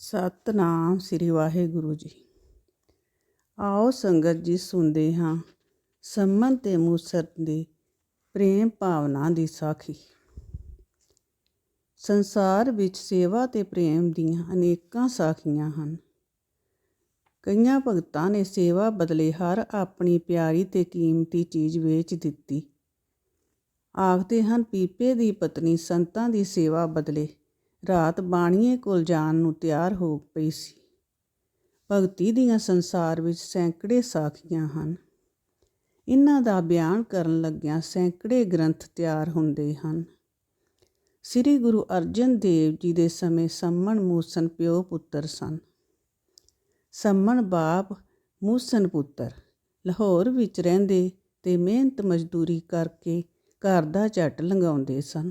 ਸਤਨਾਮ ਸ੍ਰੀ ਵਾਹਿਗੁਰੂ ਜੀ। ਆਓ ਸੰਗਤ ਜੀ ਸੁਣਦੇ ਹਾਂ ਸੰਮਨ ਤੇ ਮੂਸਰ ਦੀ ਪ੍ਰੇਮ ਭਾਵਨਾ ਦੀ ਸਾਖੀ। ਸੰਸਾਰ ਵਿੱਚ ਸੇਵਾ ਤੇ ਪ੍ਰੇਮ ਦੀਆਂ ਅਨੇਕਾਂ ਸਾਖੀਆਂ ਹਨ। ਕਈਆਂ ਭਗਤਾਂ ਨੇ ਸੇਵਾ ਬਦਲੇ ਹਰ ਆਪਣੀ ਪਿਆਰੀ ਤੇ ਕੀਮਤੀ ਚੀਜ਼ ਵੇਚ ਦਿੱਤੀ। ਆਖਦੇ ਹਨ, ਪੀਪੇ ਦੀ ਪਤਨੀ ਸੰਤਾਂ ਦੀ ਸੇਵਾ ਬਦਲੇ ਰਾਤ ਬਾਣੀਏ ਕੋਲ ਜਾਣ ਨੂੰ ਤਿਆਰ ਹੋ ਪਈ ਸੀ। ਭਗਤੀ ਦੀਆਂ ਸੰਸਾਰ ਵਿੱਚ ਸੈਂਕੜੇ ਸਾਖੀਆਂ ਹਨ। ਇਹਨਾਂ ਦਾ ਬਿਆਨ ਕਰਨ ਲੱਗਿਆਂ ਸੈਂਕੜੇ ਗ੍ਰੰਥ ਤਿਆਰ ਹੁੰਦੇ ਹਨ। ਸ੍ਰੀ ਗੁਰੂ ਅਰਜਨ ਦੇਵ ਜੀ ਦੇ ਸਮੇਂ ਸੰਮਣ ਮੂਸਨ ਪਿਓ ਪੁੱਤਰ ਸਨ। ਸੰਮਣ ਬਾਪ ਮੂਸਨ ਪੁੱਤਰ ਲਾਹੌਰ ਵਿੱਚ ਰਹਿੰਦੇ ਤੇ ਮਿਹਨਤ ਮਜ਼ਦੂਰੀ ਕਰਕੇ ਘਰ ਦਾ ਝੱਟ ਲੰਘਾਉਂਦੇ ਸਨ।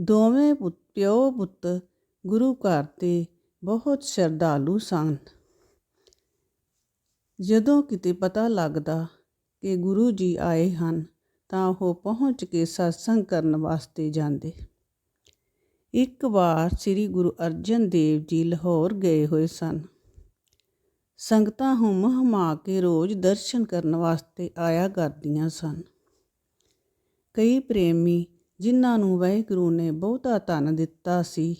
ਦੋਵੇਂ ਪੁੱਤ ਪਿਓ ਪੁੱਤ ਗੁਰੂ ਘਰ ਤੇ ਬਹੁਤ ਸ਼ਰਧਾਲੂ ਸਨ। ਜਦੋਂ ਕਿਤੇ ਪਤਾ ਲੱਗਦਾ ਕਿ ਗੁਰੂ ਜੀ ਆਏ ਹਨ, ਤਾਂ ਉਹ ਪਹੁੰਚ ਕੇ satsang ਕਰਨ ਵਾਸਤੇ ਜਾਂਦੇ। ਇੱਕ ਵਾਰ ਸ੍ਰੀ ਗੁਰੂ ਅਰਜਨ ਦੇਵ ਜੀ ਲਾਹੌਰ ਗਏ ਹੋਏ ਸਨ। ਸੰਗਤਾਂ ਹੁਮ ਹਮਾ ਕੇ ਰੋਜ਼ ਦਰਸ਼ਨ ਕਰਨ ਵਾਸਤੇ ਆਇਆ ਕਰਦੀਆਂ ਸਨ। ਕਈ ਪ੍ਰੇਮੀ ਜਿਨ੍ਹਾਂ ਨੂੰ ਵਾਹਿਗੁਰੂ ਨੇ ਬਹੁਤਾ ਧਨ ਦਿੱਤਾ ਸੀ,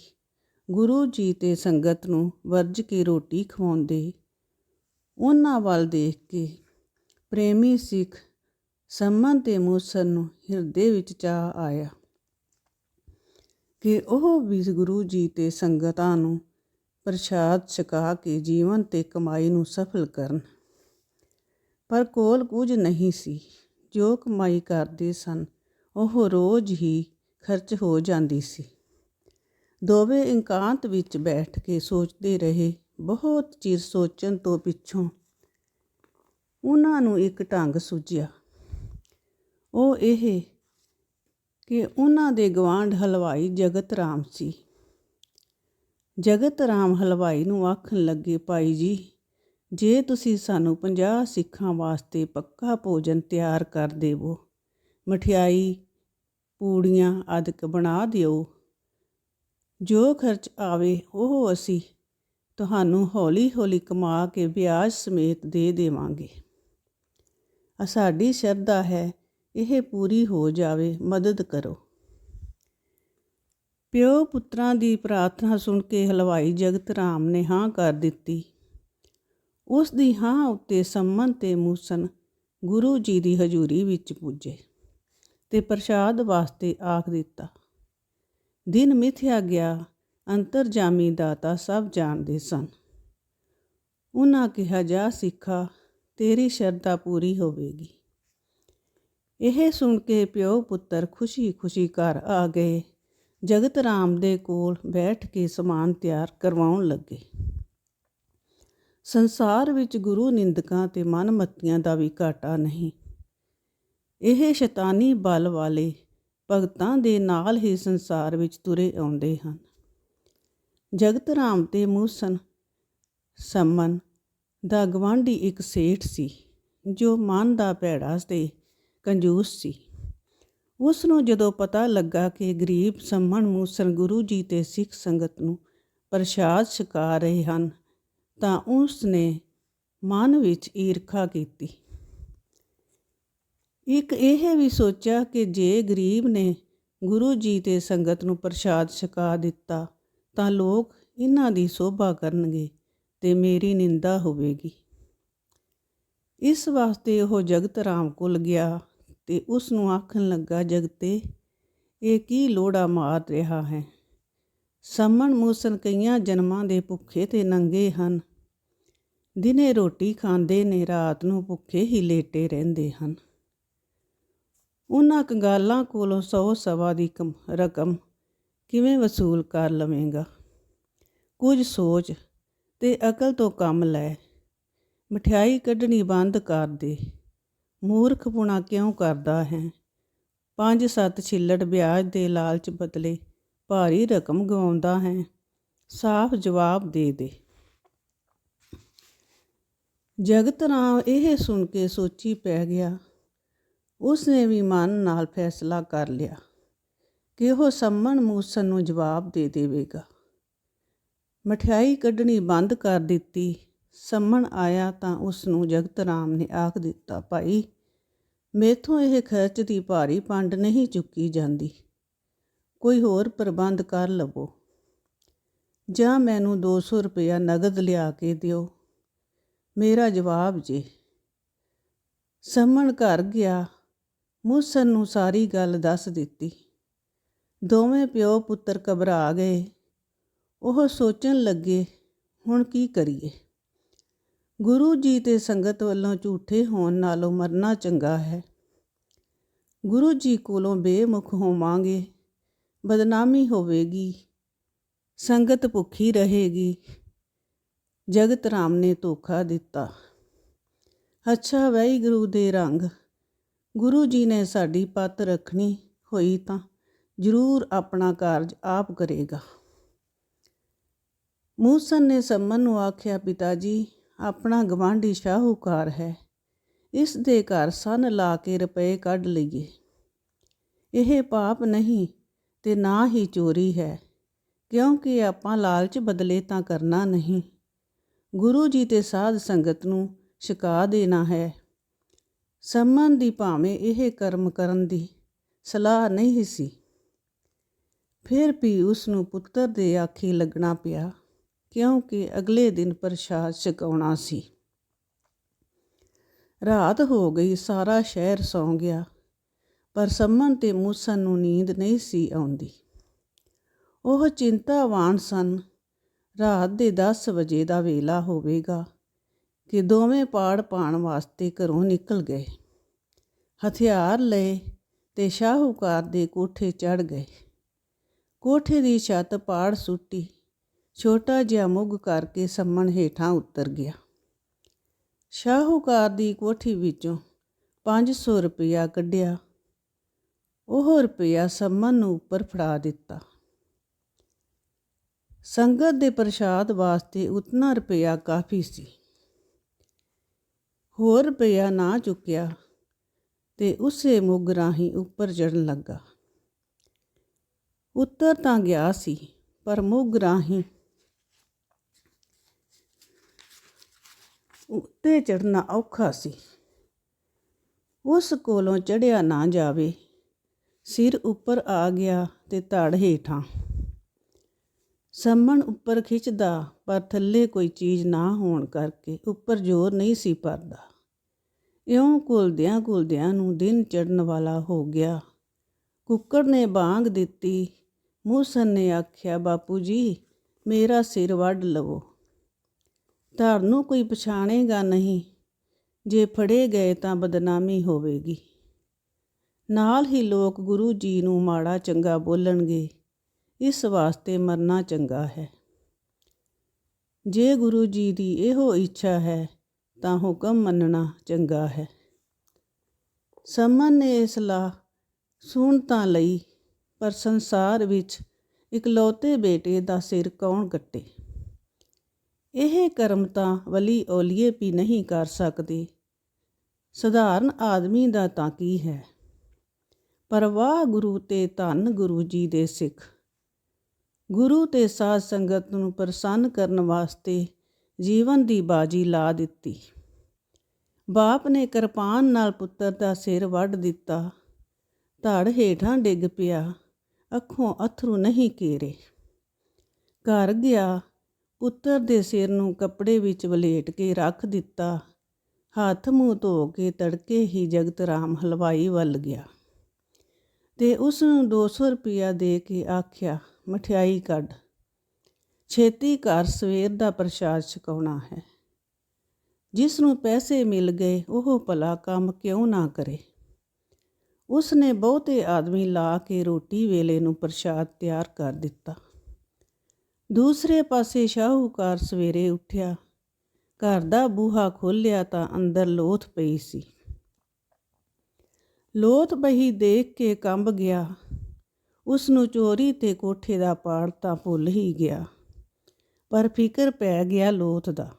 ਗੁਰੂ ਜੀ ਤੇ ਸੰਗਤ ਨੂੰ ਵਰਜ ਕੇ ਰੋਟੀ ਖਵਾਉਂਦੇ। ਉਹਨਾਂ ਵੱਲ ਦੇਖ ਕੇ ਪ੍ਰੇਮੀ ਸਿੱਖ ਸੰਮਨ ਤੇ ਮੂਸਰ ਨੂੰ ਹਿਰਦੇ ਵਿੱਚ ਚਾਹ ਆਇਆ ਕਿ ਉਹ ਵੀ ਗੁਰੂ ਜੀ ਤੇ ਸੰਗਤਾਂ ਨੂੰ ਪ੍ਰਸ਼ਾਦ ਛਕਾ ਕੇ ਜੀਵਨ ਤੇ ਕਮਾਈ ਨੂੰ ਸਫਲ ਕਰਨ। ਪਰ ਕੋਲ ਕੁਝ ਨਹੀਂ ਸੀ। ਜੋ ਕਮਾਈ ਕਰਦੇ ਸਨ ਉਹ ਰੋਜ਼ ਹੀ ਖਰਚ ਹੋ ਜਾਂਦੀ ਸੀ। ਦੋਵੇਂ ਇਕਾਂਤ ਵਿੱਚ ਬੈਠ ਕੇ ਸੋਚਦੇ ਰਹੇ, ਬਹੁਤ ਚਿਰ ਸੋਚਣ ਤੋਂ ਪਿੱਛੋਂ ਉਹਨਾਂ ਨੂੰ ਇੱਕ ਢੰਗ ਸੁਝਿਆ। ਉਹ ਇਹ ਕਿ ਉਹਨਾਂ ਦੇ ਗਵਾਂਢ ਹਲਵਾਈ ਜਗਤ ਰਾਮ ਸੀ। ਜਗਤ ਰਾਮ ਹਲਵਾਈ ਨੂੰ ਆਖਣ ਲੱਗੇ, ਭਾਈ ਜੀ, ਜੇ ਤੁਸੀਂ ਸਾਨੂੰ 50 ਸਿੱਖਾਂ ਵਾਸਤੇ ਪੱਕਾ ਭੋਜਨ ਤਿਆਰ ਕਰ ਦੇਵੋ, ਮਠਿਆਈ ਪੂੜੀਆਂ ਆਦਿਕ ਬਣਾ ਦਿਓ। ਜੋ ਖਰਚ ਆਵੇ, ਉਹ ਅਸੀਂ ਤੁਹਾਨੂੰ ਹੌਲੀ-ਹੌਲੀ ਕਮਾ ਕੇ ਵਿਆਜ ਸਮੇਤ ਦੇ ਦੇਵਾਂਗੇ। ਸਾਡੀ ਸ਼ਰਧਾ ਹੈ, ਇਹ ਪੂਰੀ ਹੋ ਜਾਵੇ, ਮਦਦ ਕਰੋ। ਪਿਓ ਪੁੱਤਰਾਂ ਦੀ ਪ੍ਰਾਰਥਨਾ ਸੁਣ ਕੇ ਹਲਵਾਈ ਜਗਤ ਰਾਮ ਨੇ ਹਾਂ ਕਰ ਦਿੱਤੀ। ਉਸ ਦੀ ਹਾਂ ਉੱਤੇ ਸੰਮਨ ਤੇ ਮੂਸਨ ਗੁਰੂ ਜੀ ਦੀ ਹਜ਼ੂਰੀ ਵਿੱਚ ਪੁੱਜੇ। ਤੇ ਪ੍ਰਸ਼ਾਦ ਵਾਸਤੇ ਆਖ ਦਿੱਤਾ। ਦਿਨ ਮਿਥਿਆ ਗਿਆ, ਅੰਤਰਜਾਮੀ ਦਾਤਾ ਸਭ ਜਾਣਦੇ ਸਨ। ਉਹਨਾਂ ਕਿਹਾ, ਜਾ ਸਿੱਖਾ, ਤੇਰੀ ਸ਼ਰਧਾ ਪੂਰੀ ਹੋਵੇਗੀ। ਇਹ ਸੁਣ ਕੇ ਪਿਓ ਪੁੱਤਰ ਖੁਸ਼ੀ-ਖੁਸ਼ੀ ਘਰ ਆ ਗਏ। ਜਗਤ ਰਾਮ ਦੇ ਕੋਲ ਬੈਠ ਕੇ ਸਮਾਨ ਤਿਆਰ ਕਰਵਾਉਣ ਲੱਗੇ। ਸੰਸਾਰ ਵਿੱਚ ਗੁਰੂ ਨਿੰਦਕਾਂ ਤੇ ਮਨਮਤੀਆਂ ਦਾ ਵੀ ਘਾਟਾ ਨਹੀਂ। ਇਹ ਸ਼ੈਤਾਨੀ ਬਲ ਵਾਲੇ ਭਗਤਾਂ ਦੇ ਨਾਲ ਹੀ ਸੰਸਾਰ ਵਿੱਚ ਤੁਰੇ ਆਉਂਦੇ ਹਨ। ਜਗਤ ਰਾਮ ਤੇ ਮੂਸਨ ਸੰਮਨ ਦਾ ਗਵਾਂਢੀ ਇੱਕ ਸੇਠ ਸੀ, ਜੋ ਮਨ ਦਾ ਭੈੜਾ ਤੇ ਕੰਜੂਸ ਸੀ। ਉਸ ਨੂੰ ਜਦੋਂ ਪਤਾ ਲੱਗਾ ਕਿ ਗਰੀਬ ਸਮਨ ਮੂਸਨ ਗੁਰੂ ਜੀ ਤੇ ਸਿੱਖ ਸੰਗਤ ਨੂੰ ਪ੍ਰਸ਼ਾਦ ਛਕਾ ਰਹੇ ਹਨ, ਤਾਂ ਉਸ ਨੇ ਮਨ ਵਿੱਚ ਈਰਖਾ ਕੀਤੀ। ਇੱਕ ਇਹ ਵੀ ਸੋਚਿਆ ਕਿ ਜੇ ਗਰੀਬ ਨੇ ਗੁਰੂ ਜੀ ਤੇ ਸੰਗਤ ਨੂੰ ਪ੍ਰਸ਼ਾਦ ਛਕਾ ਦਿੱਤਾ, ਤਾਂ ਲੋਕ ਇਹਨਾਂ ਦੀ ਸੋਭਾ ਕਰਨਗੇ ਤੇ ਮੇਰੀ ਨਿੰਦਾ ਹੋਵੇਗੀ। ਇਸ ਵਾਸਤੇ ਉਹ ਜਗਤ ਰਾਮ ਕੋਲ ਗਿਆ ਤੇ ਉਸ ਨੂੰ ਆਖਣ ਲੱਗਾ, ਜਗਤੇ, ਇਹ ਕੀ ਲੋੜਾ ਮਾਰ ਰਿਹਾ ਹੈ? ਸਮਣ ਮੂਸਨ ਕਈਆਂ ਜਨਮਾਂ ਦੇ ਭੁੱਖੇ ਤੇ ਨੰਗੇ ਹਨ। ਦਿਨੇ ਰੋਟੀ ਖਾਂਦੇ ਨੇ, ਰਾਤ ਨੂੰ ਭੁੱਖੇ ਹੀ ਲੇਟੇ ਰਹਿੰਦੇ ਹਨ। ਉਹਨਾਂ ਕੰਗਾਲਾਂ ਕੋਲੋਂ 100 ਸਵਾ ਦੀ ਰਕਮ ਕਿਵੇਂ ਵਸੂਲ ਕਰ ਲਵੇਂਗਾ? ਕੁਝ ਸੋਚ ਤੇ ਅਕਲ ਤੋਂ ਕੰਮ ਲੈ। ਮਠਿਆਈ ਕੱਢਣੀ ਬੰਦ ਕਰ ਦੇ। ਮੂਰਖਪੁਣਾ ਕਿਉਂ ਕਰਦਾ ਹੈ? ਪੰਜ ਸੱਤ ਛਿੱਲੜ ਵਿਆਜ ਦੇ ਲਾਲਚ ਬਦਲੇ ਭਾਰੀ ਰਕਮ ਗਵਾਉਂਦਾ ਹੈ। ਸਾਫ਼ ਜਵਾਬ ਦੇ ਦੇ। ਜਗਤ ਰਾਮ ਇਹ ਸੁਣ ਕੇ ਸੋਚੀ ਪੈ ਗਿਆ ਉਸ ਨੇ ਵੀ ਮਨ ਨਾਲ ਫੈਸਲਾ ਕਰ ਲਿਆ ਕਿ ਉਹ ਸੰਮਣ ਮੂਸਨ ਨੂੰ ਜਵਾਬ ਦੇ ਦੇਵੇਗਾ। ਮਠਿਆਈ ਕੱਢਣੀ ਬੰਦ ਕਰ ਦਿੱਤੀ। ਸੰਮਣ ਆਇਆ ਤਾਂ ਉਸ ਨੂੰ ਜਗਤ ਰਾਮ ਨੇ ਆਖ ਦਿੱਤਾ, ਭਾਈ, ਮੇਥੋਂ ਇਹ ਖਰਚ ਦੀ ਭਾਰੀ ਪੰਡ ਨਹੀਂ ਚੁੱਕੀ ਜਾਂਦੀ। ਕੋਈ ਹੋਰ ਪ੍ਰਬੰਧ ਕਰ ਲਵੋ। ਜਾਂ ਮੈਨੂੰ 200 ਰੁਪਇਆ ਨਗਦ ਲਿਆ ਕੇ ਦਿਓ। ਮੇਰਾ ਜਵਾਬ ਜੇ। ਸੰਮਣ ਘਰ ਗਿਆ। ਮੂਸਨ ਨੂੰ ਸਾਰੀ ਗੱਲ ਦੱਸ ਦਿੱਤੀ। ਦੋਵੇਂ ਪਿਓ ਪੁੱਤਰ ਘਬਰਾ ਗਏ। ਉਹ ਸੋਚਣ ਲੱਗੇ, ਹੁਣ ਕੀ ਕਰੀਏ? ਗੁਰੂ ਜੀ ਤੇ ਸੰਗਤ ਵੱਲੋਂ ਝੂਠੇ ਹੋਣ ਨਾਲੋਂ ਮਰਨਾ ਚੰਗਾ ਹੈ। ਗੁਰੂ ਜੀ ਕੋਲੋਂ ਬੇਮੁਖ ਹੋਵਾਂਗੇ, ਬਦਨਾਮੀ ਹੋਵੇਗੀ, ਸੰਗਤ ਭੁੱਖੀ ਰਹੇਗੀ। ਜਗਤ ਰਾਮ ਨੇ ਧੋਖਾ ਦਿੱਤਾ। ਅੱਛਾ, ਵਾਹਿਗੁਰੂ ਦੇ ਰੰਗ। ਗੁਰੂ ਜੀ ਨੇ ਸਾਡੀ ਪੱਤ ਰੱਖਣੀ ਹੋਈ ਤਾਂ ਜ਼ਰੂਰ ਆਪਣਾ ਕਾਰਜ ਆਪ ਕਰੇਗਾ। ਮੂਸਨ ਨੇ ਸੰਮਨ ਨੂੰ ਆਖਿਆ ਪਿਤਾ ਜੀ ਆਪਣਾ ਗਵਾਂਢੀ ਸ਼ਾਹੂਕਾਰ ਹੈ। ਇਸ ਦੇ ਘਰ ਸਨ ਲਾ ਕੇ ਰੁਪਏ ਕੱਢ ਲਈਏ। ਇਹ ਪਾਪ ਨਹੀਂ ਤੇ ਨਾ ਹੀ ਚੋਰੀ ਹੈ, ਕਿਉਂਕਿ ਆਪਾਂ ਲਾਲਚ ਬਦਲੇ ਤਾਂ ਕਰਨਾ ਨਹੀਂ। ਗੁਰੂ ਜੀ ਤੇ ਸਾਧ ਸੰਗਤ ਨੂੰ ਛਕਾ ਦੇਣਾ ਹੈ। ਸੰਮਨ ਦੀ ਭਾਵੇਂ ਇਹ ਕਰਮ ਕਰਨ ਦੀ ਸਲਾਹ ਨਹੀਂ ਸੀ। ਫਿਰ ਵੀ ਉਸ ਨੂੰ ਪੁੱਤਰ ਦੇ ਆਖੀ ਲੱਗਣਾ ਪਿਆ, ਕਿਉਂਕਿ ਅਗਲੇ ਦਿਨ ਪ੍ਰਸ਼ਾਦ ਛਕਾਉਣਾ ਸੀ। ਰਾਤ ਹੋ ਗਈ, ਸਾਰਾ ਸ਼ਹਿਰ ਸੌਂ ਗਿਆ, ਪਰ ਸੰਮਨ ਤੇ ਮੂਸਨ ਨੂੰ ਨੀਂਦ ਨਹੀਂ ਸੀ ਆਉਂਦੀ। ਉਹ ਚਿੰਤਾਵਾਨ ਸਨ, ਰਾਤ ਦੇ 10 ਵਜੇ ਦਾ ਵੇਲਾ ਹੋਵੇਗਾ। ਕਿ ਦੋਵੇਂ ਪਾੜ ਪਾਣ ਵਾਸਤੇ ਘਰੋਂ ਨਿਕਲ ਗਏ। ਹਥਿਆਰ ਲਏ ਤੇ ਸ਼ਾਹੂਕਾਰ ਦੇ ਕੋਠੇ ਚੜ ਗਏ। ਕੋਠੇ ਦੀ ਛੱਤ ਪਾੜ ਸੁੱਟੀ, ਛੋਟਾ ਜਿਹਾ ਮੁੱਗ ਕਰਕੇ ਸੰਮਣ ਹੇਠਾਂ ਉਤਰ ਗਿਆ। ਸ਼ਾਹੂਕਾਰ ਦੀ ਕੋਠੀ ਵਿੱਚੋਂ 500 ਰੁਪਇਆ ਕੱਢਿਆ। ਉਹ ਰੁਪਇਆ ਸੰਮਨ ਨੂੰ ਉੱਪਰ ਫੜਾ ਦਿੱਤਾ। ਸੰਗਤ ਦੇ ਪ੍ਰਸ਼ਾਦ ਵਾਸਤੇ ਉਤਨਾ ਰੁਪਇਆ ਕਾਫੀ ਸੀ। ਹੋਰ ਰੁਪਇਆ ਨਾ ਚੁੱਕਿਆ ਤੇ ਉਸੇ ਮੁੱਗ ਰਾਹੀਂ ਉੱਪਰ ਚੜਨ ਲੱਗਾ। ਉੱਤਰ ਤਾਂ ਗਿਆ ਸੀ, ਪਰ ਮੁੱਗ ਰਾਹੀਂ ਉੱਤੇ ਚੜਨਾ ਔਖਾ ਸੀ। ਉਸ ਕੋਲੋਂ ਚੜਿਆ ਨਾ ਜਾਵੇ, ਸਿਰ ਉੱਪਰ ਆ ਗਿਆ ਤੇ ਧੜ ਹੇਠਾਂ। ਸੰਮਣ ਉੱਪਰ ਖਿੱਚਦਾ, ਪਰ ਥੱਲੇ ਕੋਈ ਚੀਜ਼ ਨਾ ਹੋਣ ਕਰਕੇ ਉੱਪਰ ਜ਼ੋਰ ਨਹੀਂ ਸੀ ਪਰਦਾ ਇਉਂ ਘੁਲਦਿਆਂ ਘੁਲਦਿਆਂ ਨੂੰ ਦਿਨ ਚੜਨ ਵਾਲਾ ਹੋ ਗਿਆ। ਕੁੱਕੜ ਨੇ ਬਾਂਗ ਦਿੱਤੀ। ਮੂਸਨ ਨੇ ਆਖਿਆ, ਬਾਪੂ ਜੀ, ਮੇਰਾ ਸਿਰ ਵੱਢ ਲਵੋ। ਤੁਹਾਨੂੰ ਕੋਈ ਪਛਾਣੇਗਾ ਨਹੀਂ। ਜੇ ਫੜੇ ਗਏ ਤਾਂ ਬਦਨਾਮੀ ਹੋਵੇਗੀ ਨਾਲ ਹੀ ਲੋਕ ਗੁਰੂ ਜੀ ਨੂੰ ਮਾੜਾ ਚੰਗਾ ਬੋਲਣਗੇ। ਇਸ ਵਾਸਤੇ ਮਰਨਾ ਚੰਗਾ ਹੈ। ਜੇ ਗੁਰੂ ਜੀ ਦੀ ਇਹੋ ਇੱਛਾ ਹੈ ਤਾਂ ਹੁਕਮ ਮੰਨਣਾ ਚੰਗਾ ਹੈ। ਸਮਨ ਨੇ ਇਹ ਸਲਾਹ ਸੁਣ ਤਾਂ ਲਈ, ਪਰ ਸੰਸਾਰ ਵਿੱਚ ਇਕਲੌਤੇ ਬੇਟੇ ਦਾ ਸਿਰ ਕੌਣ ਕੱਟੇ? ਇਹ ਕਰਮ ਤਾਂ ਵਲੀ ਔਲੀਏ ਵੀ ਨਹੀਂ ਕਰ ਸਕਦੇ। ਸਧਾਰਨ ਆਦਮੀ ਦਾ ਤਾਂ ਕੀ ਹੈ? ਪਰ ਵਾਹ ਗੁਰੂ ਤੇ ਧੰਨ ਗੁਰੂ ਜੀ ਦੇ ਸਿੱਖ। ਗੁਰੂ ਤੇ ਸਾਧ ਸੰਗਤ ਨੂੰ ਪ੍ਰਸੰਨ ਕਰਨ ਵਾਸਤੇ ਜੀਵਨ ਦੀ ਬਾਜੀ ਲਾ ਦਿੱਤੀ। ਬਾਪ ਨੇ ਕਿਰਪਾਨ ਨਾਲ ਪੁੱਤਰ ਦਾ ਸਿਰ ਵੱਢ ਦਿੱਤਾ। ਧੜ ਹੇਠਾਂ ਡਿੱਗ ਪਿਆ, ਅੱਖੋਂ ਅਥਰੂ ਨਹੀਂ ਕੀਰੇ। ਘਰ ਗਿਆ, ਪੁੱਤਰ ਦੇ ਸਿਰ ਨੂੰ ਕੱਪੜੇ ਵਿੱਚ ਵਲੇਟ ਕੇ ਰੱਖ ਦਿੱਤਾ। ਹੱਥ ਮੂੰਹ ਧੋ ਕੇ ਤੜਕੇ ਹੀ ਜਗਤ ਰਾਮ ਹਲਵਾਈ ਵੱਲ ਗਿਆ ਤੇ ਉਸ ਨੂੰ 200 ਰੁਪਇਆ ਦੇ ਕੇ ਆਖਿਆ, ਮਠਿਆਈ ਕੱਢ। ਛੇਤੀ ਘਰ ਸਵੇਰ ਦਾ ਪ੍ਰਸ਼ਾਦ ਛਕਾਉਣਾ ਹੈ। ਜਿਸ ਨੂੰ ਪੈਸੇ ਮਿਲ ਗਏ, ਉਹ ਭਲਾ ਕੰਮ ਕਿਉਂ ਨਾ ਕਰੇ? ਉਸ ਨੇ ਬਹੁਤੇ ਆਦਮੀ ਲਾ ਕੇ ਰੋਟੀ ਵੇਲੇ ਨੂੰ ਪ੍ਰਸ਼ਾਦ ਤਿਆਰ ਕਰ ਦਿੱਤਾ। ਦੂਸਰੇ ਪਾਸੇ ਸ਼ਾਹੂਕਾਰ ਸਵੇਰੇ ਉੱਠਿਆ। ਘਰ ਦਾ ਬੂਹਾ ਖੋਲ੍ਹਿਆ ਤਾਂ ਅੰਦਰ ਲੋਥ ਪਈ ਸੀ। ਲੋਥ ਬਹੀ ਦੇਖ ਕੇ ਕੰਬ ਗਿਆ। ਉਸ ਨੂੰ ਚੋਰੀ ਤੇ ਕੋਠੇ ਦਾ ਪਾੜ ਤਾਂ ਭੁੱਲ ਹੀ ਗਿਆ। ਪਰ ਫਿਕਰ ਪੈ ਗਿਆ ਲੋਥ ਦਾ।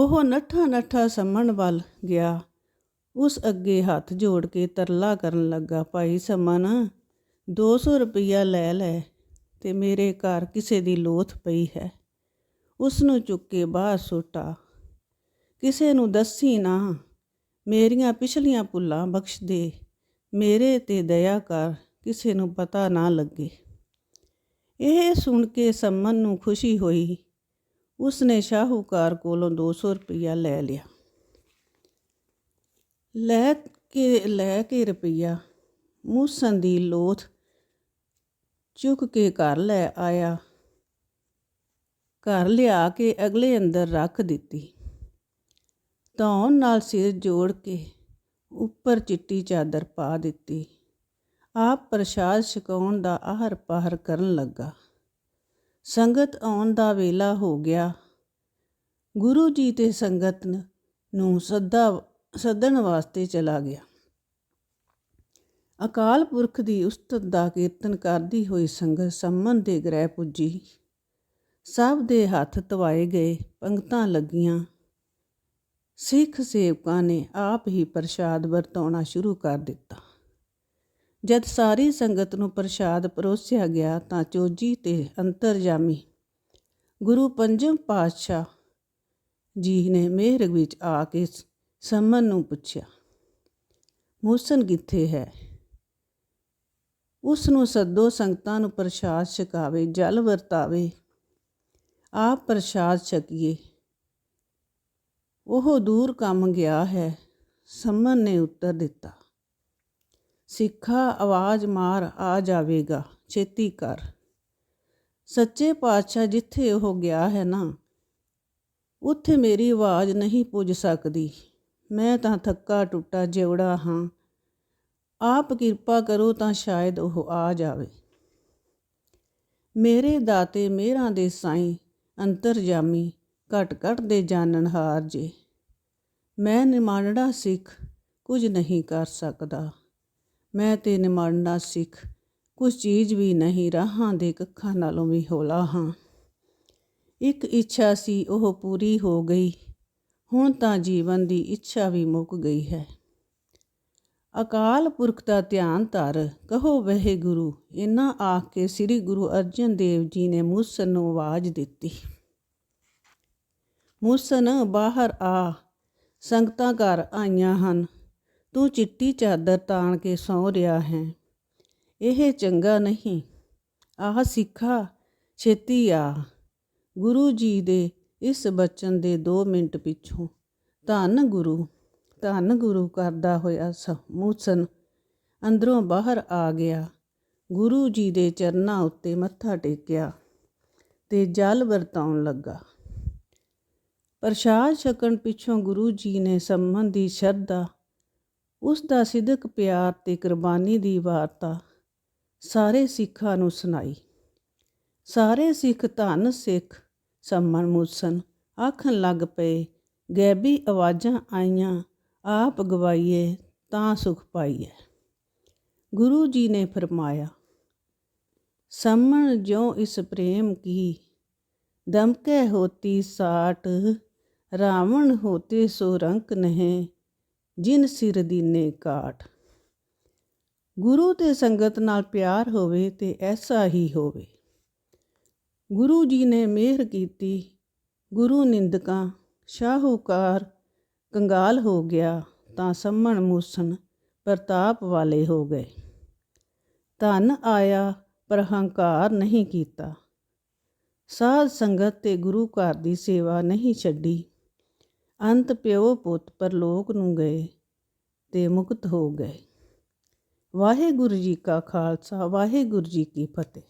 ਉਹ ਨੱਠਾ ਨੱਠਾ ਸੰਮਣ ਵੱਲ ਗਿਆ। ਉਸ ਅੱਗੇ ਹੱਥ ਜੋੜ ਕੇ ਤਰਲਾ ਕਰਨ ਲੱਗਾ, ਭਾਈ ਸਮਨ 200 ਰੁਪਈਆ ਲੈ ਲੈ ਤੇ ਮੇਰੇ ਘਰ ਕਿਸੇ ਦੀ ਲੋਥ ਪਈ ਹੈ। ਉਸ ਨੂੰ ਚੁੱਕ ਕੇ ਬਾਹਰ ਸੁੱਟਾ। ਕਿਸੇ ਨੂੰ ਦੱਸੀ ਨਾ, ਮੇਰੀਆਂ ਪਿਛਲੀਆਂ ਭੁੱਲਾਂ ਬਖਸ਼ ਦੇ। ਮੇਰੇ ਤੇ ਦਇਆ ਕਰ, ਕਿਸੇ ਨੂੰ ਪਤਾ ਨਾ ਲੱਗੇ। ਇਹ ਸੁਣ ਕੇ ਸੰਮਨ ਨੂੰ ਖੁਸ਼ੀ ਹੋਈ। ਉਸਨੇ ਸ਼ਾਹੂਕਾਰ ਕੋਲੋਂ 200 ਰੁਪਇਆ ਲੈ ਲਿਆ। ਲੈ ਕੇ ਲੈ ਕੇ ਰੁਪਇਆ ਮੂਸਨ ਦੀ ਲੋਥ ਚੁੱਕ ਕੇ ਘਰ ਲੈ ਆਇਆ। ਘਰ ਲਿਆ ਕੇ ਅਗਲੇ ਅੰਦਰ ਰੱਖ ਦਿੱਤੀ। ਧੌਣ ਨਾਲ ਸਿਰ ਜੋੜ ਕੇ ਉੱਪਰ ਚਿੱਟੀ ਚਾਦਰ ਪਾ ਦਿੱਤੀ। ਆਪ ਪ੍ਰਸ਼ਾਦ ਛਕਾਉਣ ਦਾ ਆਹਰ ਪਾਹਰ ਕਰਨ ਲੱਗਾ। ਸੰਗਤ ਆਉਣ ਦਾ ਵੇਲਾ ਹੋ ਗਿਆ। ਗੁਰੂ ਜੀ ਤੇ ਸੰਗਤ ਨੂੰ ਸੱਦਾ, ਸੱਦਣ ਵਾਸਤੇ ਚਲਾ ਗਿਆ। ਅਕਾਲ ਪੁਰਖ ਦੀ ਉਸਤਤ ਦਾ ਕੀਰਤਨ ਕਰਦੀ ਹੋਈ ਸੰਗਤ ਸੰਮਨ ਦੇ ਗ੍ਰਹਿ ਪੁੱਜੀ। ਸਭ ਦੇ ਹੱਥ ਧਵਾਏ ਗਏ ਪੰਗਤਾਂ ਲੱਗੀਆਂ। ਸਿੱਖ ਸੇਵਕਾਂ ਨੇ ਆਪ ਹੀ ਪ੍ਰਸ਼ਾਦ ਵਰਤਾਉਣਾ ਸ਼ੁਰੂ ਕਰ ਦਿੱਤਾ। ਜਦ ਸਾਰੀ ਸੰਗਤ ਨੂੰ ਪ੍ਰਸ਼ਾਦ ਪਰੋਸਿਆ ਗਿਆ ਤਾਂ ਚੋਜੀ ਤੇ ਅੰਤਰਜਾਮੀ ਗੁਰੂ ਪੰਜਮ ਪਾਤਸ਼ਾਹ ਜੀ ਨੇ ਮਿਹਰ ਵਿੱਚ ਆ ਕੇ ਸਮਨ ਨੂੰ ਪੁੱਛਿਆ, ਮੂਸਨ ਕਿੱਥੇ ਹੈ? ਉਸ ਨੂੰ ਸੱਦੋ ਸੰਗਤਾਂ ਨੂੰ ਪ੍ਰਸ਼ਾਦ ਛਕਾਵੇ, ਜਲ ਵਰਤਾਵੇ। ਆਪ ਪ੍ਰਸ਼ਾਦ ਛਕੀਏ। ਉਹ ਦੂਰ ਕੰਮ ਗਿਆ ਹੈ, ਸਮਨ ਨੇ ਉੱਤਰ ਦਿੱਤਾ। ਸਿੱਖਾ ਆਵਾਜ਼ ਮਾਰ ਆ ਜਾਵੇਗਾ, ਛੇਤੀ ਕਰ। ਸੱਚੇ ਪਾਤਸ਼ਾਹ ਜਿੱਥੇ ਉਹ ਗਿਆ ਹੈ ਨਾ, ਉੱਥੇ ਮੇਰੀ ਆਵਾਜ਼ ਨਹੀਂ ਪੁੱਜ ਸਕਦੀ। ਮੈਂ ਤਾਂ ਥੱਕਾ ਟੁੱਟਾ ਜਿਉੜਾ ਹਾਂ। ਆਪ ਕਿਰਪਾ ਕਰੋ ਤਾਂ ਸ਼ਾਇਦ ਉਹ ਆ ਜਾਵੇ। ਮੇਰੇ ਦਾਤੇ ਮੇਰਾਂ ਦੇ ਸਾਈਂ ਅੰਤਰਜਾਮੀ ਘਟ ਘਟ ਦੇ ਜਾਣਨਹਾਰ ਜੇ। ਮੈਂ ਨਿਮਾਣੜਾ ਸਿੱਖ ਕੁਝ ਨਹੀਂ ਕਰ ਸਕਦਾ। ਮੈਂ ਤੇ ਨਿਮੜਨਾ ਸਿੱਖ। ਕੁਝ ਚੀਜ਼ ਵੀ ਨਹੀਂ, ਰਾਹਾਂ ਦੇ ਕੱਖਾਂ ਨਾਲੋਂ ਵੀ ਹੋਲਾ ਹਾਂ। ਇੱਕ ਇੱਛਾ ਸੀ, ਉਹ ਪੂਰੀ ਹੋ ਗਈ। ਹੁਣ ਤਾਂ ਜੀਵਨ ਦੀ ਇੱਛਾ ਵੀ ਮੁੱਕ ਗਈ ਹੈ। ਅਕਾਲ ਪੁਰਖ ਦਾ ਧਿਆਨ ਧਰ। ਕਹੋ ਵਹਿ ਗੁਰੂ ਇਨਾ ਆਖ ਕੇ ਸ੍ਰੀ ਗੁਰੂ ਅਰਜਨ ਦੇਵ ਜੀ ਨੇ ਮੂਸਨ ਨੂੰ ਆਵਾਜ਼ ਦਿੱਤੀ। ਮੂਸਨ, ਬਾਹਰ ਆ। ਸੰਗਤਾਂ ਘਰ ਆਈਆਂ ਹਨ। ਤੂੰ ਚਿੱਟੀ ਚਾਦਰ ਤਾਣ ਕੇ ਸੌ ਰਿਹਾ ਹੈ। ਇਹ ਚੰਗਾ ਨਹੀਂ। ਆਹ ਸਿੱਖਾ, ਛੇਤੀ ਆ। ਗੁਰੂ ਜੀ ਦੇ ਇਸ ਬਚਨ ਦੇ 2 ਮਿੰਟ ਪਿੱਛੋਂ ਧੰਨ ਗੁਰੂ ਧੰਨ ਗੁਰੂ ਕਰਦਾ ਹੋਇਆ ਮੂਸਨ ਅੰਦਰੋਂ ਬਾਹਰ ਆ ਗਿਆ। ਗੁਰੂ ਜੀ ਦੇ ਚਰਨਾਂ ਉੱਤੇ ਮੱਥਾ ਟੇਕਿਆ ਤੇ ਜਲ ਵਰਤਾਉਣ ਲੱਗਾ। ਪ੍ਰਸ਼ਾਦ ਛਕਣ ਪਿੱਛੋਂ ਗੁਰੂ ਜੀ ਨੇ ਸੰਬੰਧ ਦੀ ਸ਼ਰਧਾ ਉਸ ਦਾ ਸਿੱਧਕ ਪਿਆਰ ਤੇ ਕੁਰਬਾਨੀ ਦੀ ਵਾਰਤਾ ਸਾਰੇ ਸਿੱਖਾਂ ਨੂੰ ਸੁਣਾਈ। ਸਾਰੇ ਸਿੱਖ ਧੰਨ ਸਿੱਖ ਸੰਮਨ ਮੂਸਨ ਆਖਣ ਲੱਗ ਪਏ, ਗੈਬੀ ਆਵਾਜ਼ਾਂ ਆਈਆਂ, ਆਪ ਗਵਾਈਏ ਤਾਂ ਸੁਖ ਪਾਈਏ। ਗੁਰੂ ਜੀ ਨੇ ਫਰਮਾਇਆ, ਸਮਣ ਜੋ ਇਸ ਪ੍ਰੇਮ ਕੀ? ਦਮਕੇ ਹੋਤੀ ਸਾਟ, ਰਾਵਣ ਹੋਤੇ ਸੋ ਰੰਕ ਨਹਿ। ਜਿਨ ਸਿਰ ਦੀਨੇ ਕਾਟ ਗੁਰੂ ਤੇ ਸੰਗਤ ਨਾਲ ਪਿਆਰ ਹੋਵੇ ਤੇ ਐਸਾ ਹੀ ਹੋਵੇ। ਗੁਰੂ ਜੀ ਨੇ ਮਿਹਰ ਕੀਤੀ, ਗੁਰੂ ਨਿੰਦਕਾਂ, ਸ਼ਾਹੂਕਾਰ ਕੰਗਾਲ ਹੋ ਗਿਆ ਤਾਂ ਸੰਮਣ ਮੂਸਨ ਪ੍ਰਤਾਪ ਵਾਲੇ ਹੋ ਗਏ। ਧਨ ਆਇਆ ਪਰ ਹੰਕਾਰ ਨਹੀਂ ਕੀਤਾ। ਸਾਧ ਸੰਗਤ ਤੇ ਗੁਰੂ ਘਰ ਦੀ ਸੇਵਾ ਨਹੀਂ ਛੱਡੀ। ਅੰਤ ਪਿਓ ਪੁੱਤ ਪਰਲੋਕ ਨੂੰ ਗਏ ਤੇ ਮੁਕਤ ਹੋ ਗਏ। ਵਾਹਿਗੁਰੂ ਜੀ ਕਾ ਖਾਲਸਾ, ਵਾਹਿਗੁਰੂ ਜੀ ਕੀ ਫਤਿਹ।